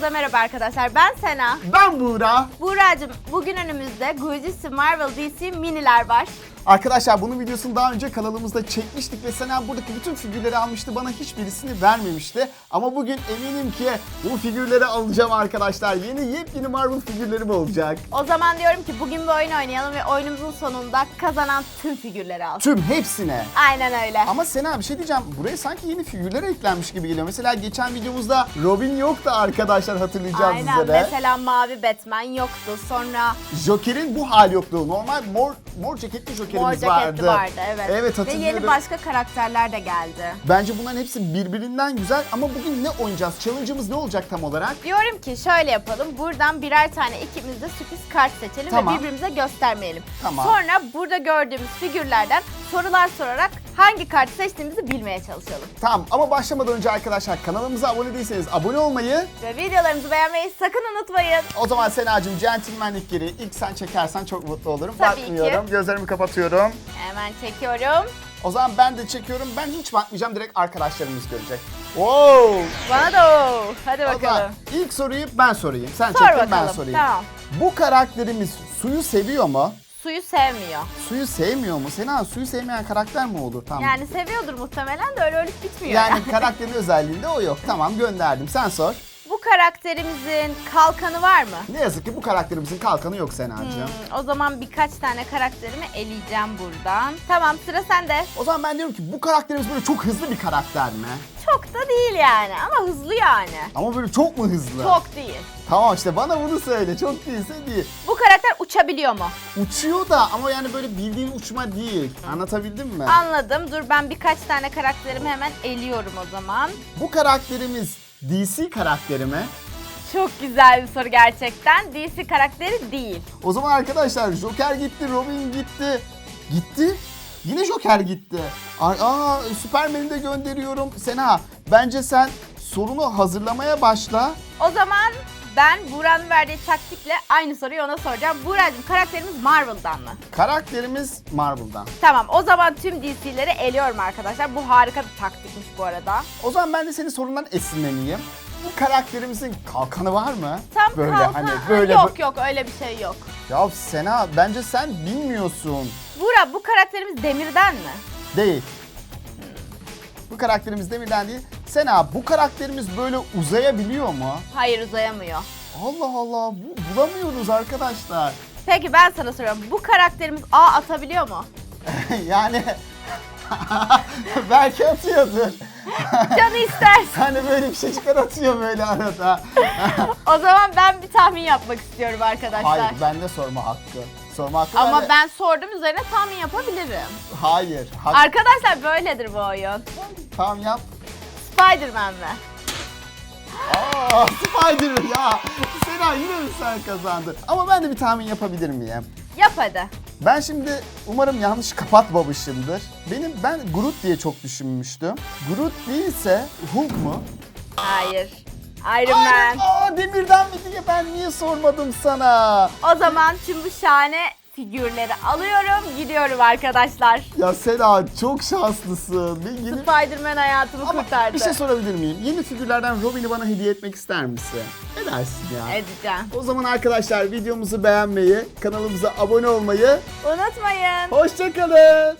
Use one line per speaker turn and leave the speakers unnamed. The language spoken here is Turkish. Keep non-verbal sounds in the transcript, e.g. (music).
Herkese merhaba arkadaşlar. Ben Sena.
Ben Buğra.
Buğra'cığım bugün önümüzde Gucci Marvel DC miniler var.
Arkadaşlar bunun videosunu daha önce kanalımızda çekmiştik ve Sena buradaki bütün figürleri almıştı. Bana hiçbirisini vermemişti. Ama bugün eminim ki bu figürleri alacağım arkadaşlar. Yeni yepyeni Marvel figürlerim olacak.
O zaman diyorum ki bugün bir oyun oynayalım ve oyunumuzun sonunda kazanan tüm figürleri alsın.
Tüm hepsine.
Aynen öyle.
Ama Sena bir şey diyeceğim. Buraya sanki yeni figürler eklenmiş gibi geliyor. Mesela geçen videomuzda Robin yoktu arkadaşlar hatırlayacağınız
Aynen
üzere.
mesela mavi Batman yoktu. Sonra
Joker'in bu hali yoktu. Normal mor mor ceketli Joker'imiz
mor
vardı.
vardı. evet.
Evet
Ve
hatırlıyorum.
yeni başka karakterler de geldi.
Bence bunların hepsi birbirinden güzel ama bugün ne oynayacağız? Challenge'ımız ne olacak tam olarak?
Diyorum ki şöyle yapalım. Buradan birer tane ikimiz de sürpriz kart seçelim
Tamam.
ve birbirimize göstermeyelim.
Tamam.
Sonra burada gördüğümüz figürlerden sorular sorarak hangi kartı seçtiğimizi bilmeye çalışalım.
Tamam ama başlamadan önce arkadaşlar kanalımıza abone değilseniz abone olmayı
Ve videolarımızı beğenmeyi sakın unutmayın.
o zaman Sena'cığım centilmenlik geri ilk sen çekersen çok mutlu olurum.
Tabii
Bakmıyorum. Gözlerimi kapatıyorum.
Hemen çekiyorum.
O zaman ben de çekiyorum. Ben hiç bakmayacağım. Direkt arkadaşlarımız görecek. Wow!
Bana da o. Hadi
O zaman
bakalım.
ilk soruyu ben sorayım. Sen
Sor
çekin ben
bakalım.
sorayım.
Tamam.
Bu karakterimiz suyu seviyor mu?
Suyu sevmiyor.
Suyu sevmiyor mu? Sena suyu sevmeyen karakter mi olur? Tamam.
Yani seviyordur muhtemelen de öyle ölüp bitmiyor.
Yani (laughs) karakterin özelliğinde o yok. Tamam gönderdim. Sen sor.
Bu karakterimizin kalkanı var mı?
Ne yazık ki bu karakterimizin kalkanı yok Sena'cığım.
Hmm, o zaman birkaç tane karakterimi eleyeceğim buradan. Tamam sıra sende.
O zaman ben diyorum ki bu karakterimiz böyle çok hızlı bir karakter mi?
Da değil yani ama hızlı yani.
Ama böyle çok mu hızlı?
Çok değil.
Tamam işte bana bunu söyle. Çok değilse değil.
Bu karakter uçabiliyor mu?
Uçuyor da ama yani böyle bildiğin uçma değil. Anlatabildim mi?
Anladım. Dur ben birkaç tane karakterimi hemen eliyorum o zaman.
bu karakterimiz DC karakteri mi?
Çok güzel bir soru gerçekten. DC karakteri değil.
O zaman arkadaşlar Joker gitti, Robin gitti. Gitti. Yine Joker gitti. Aa Superman'i de gönderiyorum. Sena bence sen sorunu hazırlamaya başla.
O zaman ben Buğra'nın verdiği taktikle aynı soruyu ona soracağım. Buğra'cığım karakterimiz Marvel'dan mı?
Karakterimiz Marvel'dan.
Tamam o zaman tüm DC'leri eliyorum arkadaşlar. Bu harika bir taktikmiş bu arada.
O zaman ben de senin sorundan esinleneyim. Bu karakterimizin kalkanı var mı?
Tam
böyle
kalkan-
hani
Ha,
böyle
Yok yok öyle bir şey yok.
Ya Sena bence sen bilmiyorsun.
Buğra bu karakterimiz demirden mi?
Değil. Bu karakterimiz demirden değil. Sena bu karakterimiz böyle uzayabiliyor mu?
Hayır uzayamıyor.
Allah Allah bu, bulamıyoruz arkadaşlar.
Peki ben sana soruyorum. Bu karakterimiz A atabiliyor mu? (laughs)
yani belki atıyordur.
Canı istersen. (laughs)
Hani böyle bir şey çıkar atıyor böyle arada. (laughs)
o zaman ben bir tahmin yapmak istiyorum arkadaşlar.
Hayır bende sorma hakkı. Sorma hakkı
Ama
bende-
ben sordum üzerine tahmin yapabilirim.
Hayır. Hak...
Arkadaşlar böyledir bu oyun.
Tamam yap.
Spider-Man mi?
Aa, Spider ya. Sena yine mi sen kazandın? Ama ben de bir tahmin yapabilir miyim?
Yap hadi.
Ben şimdi umarım yanlış kapatmamışımdır. Benim ben Groot diye çok düşünmüştüm. Groot değilse Hulk mu?
Hayır. Iron. Man.
Aa demirden mi diye ben niye sormadım sana?
O zaman tüm bu şahane figürleri alıyorum. Gidiyorum arkadaşlar.
Ya Sena çok şanslısın. Bir yeni...
Spider-Man hayatımı
Ama
kurtardı.
bir şey sorabilir miyim? Yeni figürlerden Robin'i bana hediye etmek ister misin? Edersin ya.
Edeceğim.
O zaman arkadaşlar videomuzu beğenmeyi, kanalımıza abone olmayı,
Unutmayın.
hoşçakalın.